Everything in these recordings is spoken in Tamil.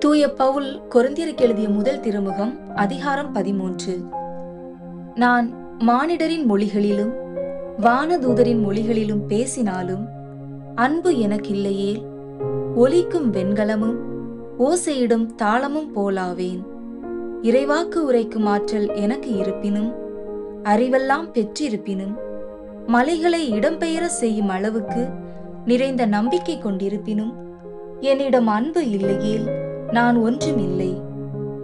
தூய பவுல் கொருந்தியருக்கு எழுதிய முதல் திருமுகம் அதிகாரம் பதிமூன்று. நான் மானிடரின் மொழிகளிலும் வானதூதரின் மொழிகளிலும் பேசினாலும் அன்பு எனக்கில்லையே ஒலிக்கும் வெண்கலமும் ஓசையிடும் தாளமும் போலாவேன். இறைவாக்கு உரைக்கும் ஆற்றல் எனக்கு இருப்பினும் அறிவெல்லாம் பெற்றிருப்பினும் மலைகளை இடம்பெயர செய்யும் அளவுக்கு நிறைந்த நம்பிக்கை கொண்டிருப்பினும் என்னிடம் அன்பு இல்லையேல் நான் ஒன்றுமில்லை.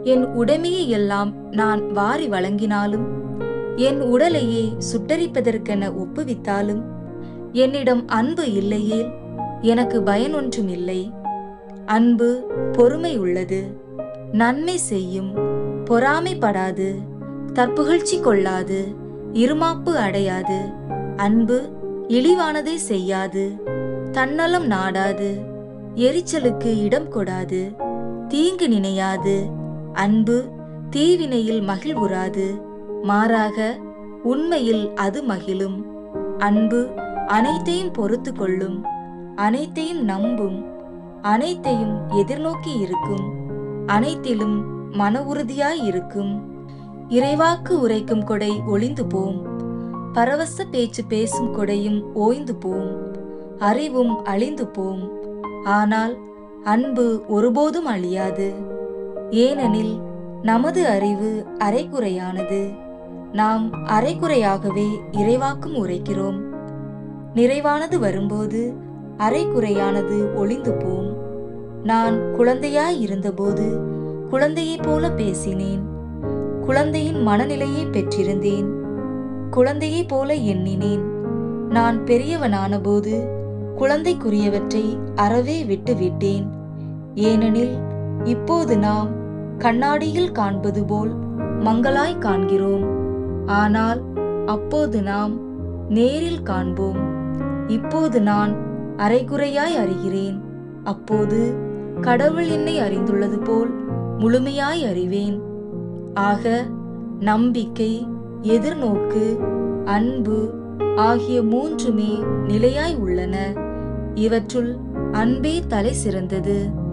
என் உடைமையை எல்லாம் நான் வாரி வழங்கினாலும் என் உடலையே சுட்டரிப்பதற்கென ஒப்புவித்தாலும் என்னிடம் அன்பு இல்லையே எனக்கு பயனொன்றுமில்லை அன்பு பொறுமை உள்ளது நன்மை செய்யும் பொறாமைப்படாது தற்புகழ்ச்சி கொள்ளாது இருமாப்பு அடையாது அன்பு இழிவானதை செய்யாது தன்னலம் நாடாது எரிச்சலுக்கு இடம் கொடாது. தீங்கு நினையாது. அன்பு தீவினையில் மகிழ்வுறாது. மாறாக உண்மையில் அது மகிழும். அன்பு அனைத்தையும் பொறுத்து கொள்ளும். அனைத்தையும் நம்பும். அனைத்தையும் எதிர்நோக்கி இருக்கும். அனைத்திலும் மன உறுதியாய் இருக்கும். இறைவாக்கு உரைக்கும் கொடை ஒளிந்து போம். பரவச பேச்சு பேசும் கொடையும் ஓய்ந்து போம். அறிவும் அழிந்து போம். ஆனால் அன்பு ஒருபோதும் அழியாது. ஏனெனில் நமது அறிவு அரைக்குறையானது. நாம் அரைக்குறையாகவே இறைவாக்கும் உரைக்கிறோம். நிறைவானது வரும்போது அரைக்குறையானது ஒளிந்து போம். நான் குழந்தையாய் இருந்தபோது குழந்தையைப் போல பேசினேன். குழந்தையின் மனநிலையை பெற்றிருந்தேன். குழந்தையைப் போல எண்ணினேன். நான் பெரியவனான போது குழந்தைக்குரியவற்றை அறவே விட்டு விட்டேன் ஏனெனில் இப்போது நாம் கண்ணாடியில் காண்பது போல் மங்களாய் காண்கிறோம். ஆனால் அப்போது நாம் நேரில் காண்போம். இப்போது நான் அரைகுறையாய் அறிகிறேன். அப்போது கடவுள் என்னை அறிந்துள்ளது போல் முழுமையாய் அறிவேன். ஆக நம்பிக்கை எதிர்நோக்கு அன்பு ஆகிய மூன்றுமே நிலையாய் உள்ளன. இவற்றுள் அன்பே தலை சிறந்தது.